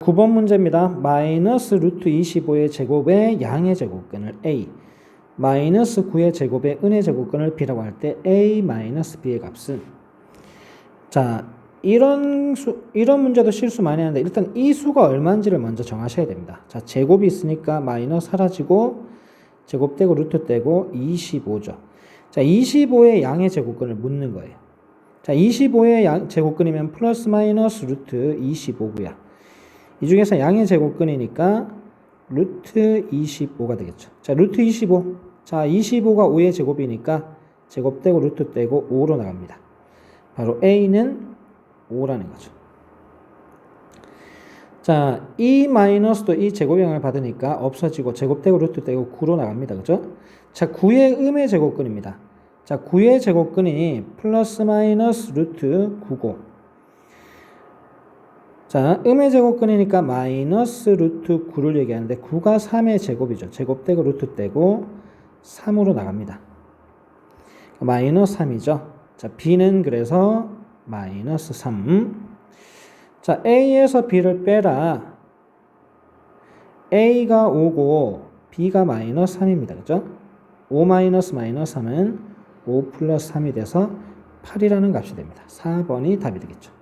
9번 문제입니다. 마이너스 루트 25의 제곱의 양의 제곱근을 a 마이너스 9의 제곱의 은의 제곱근을 b라고 할 때 a 마이너스 b의 값은 자 이런 수 이런 문제도 실수 많이 하는데 일단 이 수가 얼마인지를 먼저 정하셔야 됩니다. 자 제곱이 있으니까 마이너스 사라지고 제곱되고 루트 떼고 25죠. 자 25의 양의 제곱근을 묻는 거예요. 자 25의 양 제곱근이면 플러스 마이너스 루트 25고요. 이 중에서 양의 제곱근이니까 루트 25가 되겠죠. 자, 루트 25. 자, 25가 5의 제곱이니까 제곱되고 루트 떼고 5로 나갑니다. 바로 a는 5라는 거죠. 자, 이 마이너스도 이 제곱형을 받으니까 없어지고 제곱되고 루트 떼고 9로 나갑니다. 그죠? 자, 9의 음의 제곱근입니다. 자, 9의 제곱근이 플러스 마이너스 루트 9고 자, 음의 제곱근이니까 마이너스 루트 9를 얘기하는데 9가 3의 제곱이죠. 제곱되고 루트 떼고 3으로 나갑니다. 마이너스 3이죠. 자, b는 그래서 마이너스 3. 자, a에서 b를 빼라. a가 5고 b가 마이너스 3입니다. 그죠? 5 마이너스 마이너스 3은 5 플러스 3이 돼서 8이라는 값이 됩니다. 4번이 답이 되겠죠.